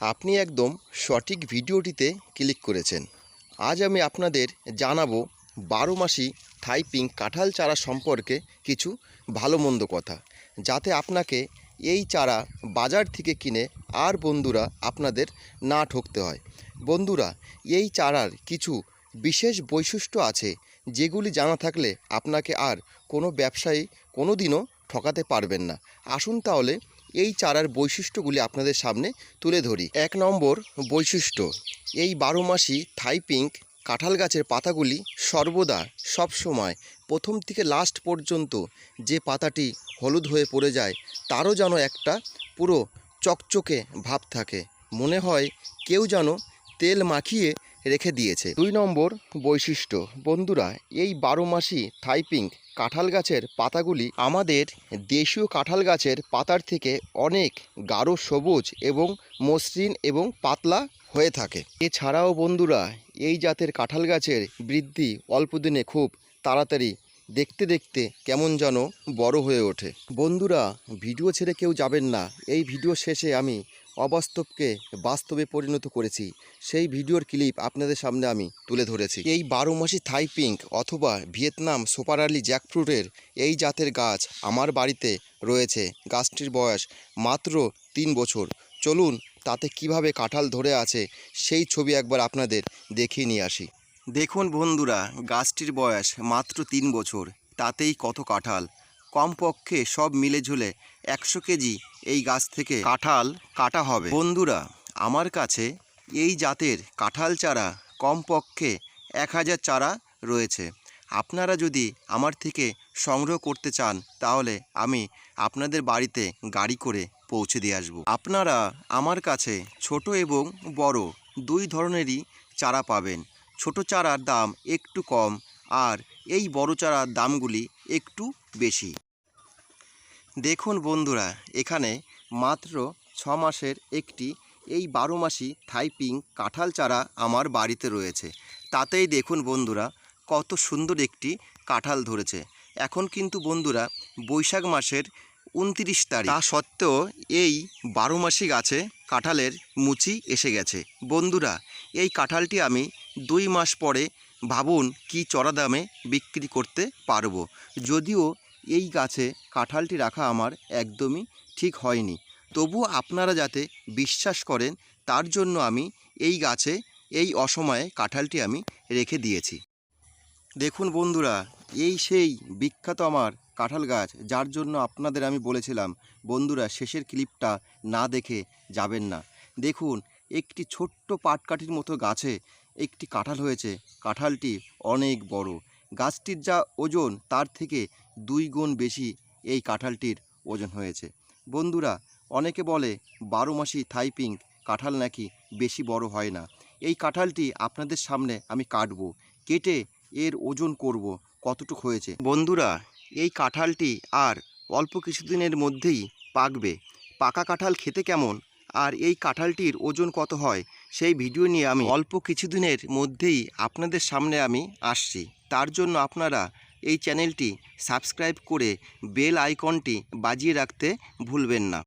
আপনি একদম সঠিক ভিডিওটিতে ক্লিক করেছেন। আজ আমি আপনাদের জানাব বারো মাসি থাইপিং কাঁঠাল চারা সম্পর্কে কিছু ভালো মন্দ কথা, যাতে আপনাকে এই চারা বাজার থেকে কিনে আর বন্ধুরা আপনাদের না ঠকতে হয়। বন্ধুরা, এই চারার কিছু বিশেষ বৈশিষ্ট্য আছে যেগুলি জানা থাকলে আপনাকে আর কোনো ব্যবসায়ী কোনো দিনও ঠকাতে পারবেন না। আসুন তাহলে এই চারার বৈশিষ্ট্যগুলি আপনাদের সামনে তুলে ধরি। এক নম্বর বৈশিষ্ট্য, এই বারো মাসি থাইপিঙ্ক কাঁঠাল গাছের পাতাগুলি সর্বদা সব সময় প্রথম থেকে লাস্ট পর্যন্ত যে পাতাটি হলুদ হয়ে পড়ে যায়, তারও যেন একটা পুরো চকচকে ভাব থাকে। মনে হয় কেউ যেন তেল মাখিয়ে রেখে দিয়েছে। দুই নম্বর বৈশিষ্ট্য, বন্ধুরা, এই বারো মাসি থাইপিং কাঁঠাল গাছের পাতাগুলি আমাদের দেশীয় কাঁঠাল গাছের পাতার থেকে অনেক গাঢ় সবুজ এবং মসৃণ এবং পাতলা হয়ে থাকে। এছাড়াও, বন্ধুরা, এই জাতের কাঁঠাল গাছের বৃদ্ধি অল্প দিনে খুব তাড়াতাড়ি দেখতে দেখতে কেমন যেন বড় হয়ে ওঠে। বন্ধুরা, ভিডিও ছেড়ে কেউ যাবেন না। এই ভিডিও শেষে আমি অবাস্তবকে বাস্তবে পরিণত করেছি। সেই ভিডিওর ক্লিপ আপনাদের সামনে আমি তুলে ধরেছি। এই বারো মাসি থাই পিঙ্ক অথবা ভিয়েতনাম সুপার আর্লি জ্যাকফ্রুটের এই জাতের গাছ আমার বাড়িতে রয়েছে। গাছটির বয়স মাত্র তিন বছর। চলুন তাতে কীভাবে কাঁঠাল ধরে আছে সেই ছবি একবার আপনাদের দেখিয়ে নিয়ে আসি। দেখুন বন্ধুরা, গাছটির বয়স মাত্র তিন বছর। তাতেই কত কাঁঠাল। কমপক্ষে সব মিলে ঝুলে একশো কেজি এই গাছ থেকে কাঁঠাল কাটা হবে। বন্ধুরা, আমার কাছে এই জাতের কাঁঠাল চারা কমপক্ষে এক হাজার চারা রয়েছে। আপনারা যদি আমার থেকে সংগ্রহ করতে চান, তাহলে আমি আপনাদের বাড়িতে গাড়ি করে পৌঁছে দিয়ে আসব। আপনারা আমার কাছে ছোট এবং বড় দুই ধরনেরই চারা পাবেন। ছোট চারার দাম একটু কম আর এই বড় চারার দামগুলি একটু বেশি। দেখুন বন্ধুরা, এখানে মাত্র ছ মাসের একটি এই বারো মাসি থাইপিং কাঁঠাল চারা আমার বাড়িতে রয়েছে। তাতেই দেখুন বন্ধুরা, কত সুন্দর একটি কাঁঠাল ধরেছে। এখন কিন্তু বন্ধুরা, বৈশাখ মাসের উনত্রিশ তারিখ। তা সত্ত্বেও এই বারো মাসি গাছে কাঁঠালের মুচি এসে গেছে। বন্ধুরা, এই কাঁঠালটি আমি দুই মাস পরে ভাবুন কি চড়া দামে বিক্রি করতে পারব। যদিও এই গাছে কাঁঠালটি রাখা আমার একদমই ঠিক হয়নি। তবু আপনারা যাতে বিশ্বাস করেন, তার জন্য আমি এই গাছে, এই অসময়ে কাঁঠালটি আমি রেখে দিয়েছি। দেখুন বন্ধুরা, এই সেই বিখ্যাত আমার কাঁঠাল গাছ, যার জন্য আপনাদের আমি বলেছিলাম, বন্ধুরা শেষের ক্লিপটা না দেখে যাবেন না। দেখুন, একটি ছোট্ট পাটকাঠির মতো গাছে একটি কাঁঠাল হয়েছে, কাঁঠালটি অনেক বড়। গাছটির যা ওজন, তার থেকে দুই গুণ বেশি এই কাঁঠালটির ওজন হয়েছে। বন্ধুরা, অনেকে বলে বারো মাসি থাইপিং কাঁঠাল নাকি বেশি বড় হয় না। এই কাঁঠালটি আপনাদের সামনে আমি কাটব, কেটে এর ওজন করব কতটুকু হয়েছে। বন্ধুরা, এই কাঁঠালটি আর অল্প কিছুদিনের মধ্যেই পাকবে। পাকা কাঁঠাল খেতে কেমন? আর এই কাঁঠালটির ওজন কত হয়? সেই ভিডিও নিয়ে আমি অল্প কিছুদিনের মধ্যেই আপনাদের সামনে আমি আসছি। তার জন্য আপনারা এই চ্যানেলটি সাবস্ক্রাইব করে বেল আইকনটি বাজিয়ে রাখতে ভুলবেন না।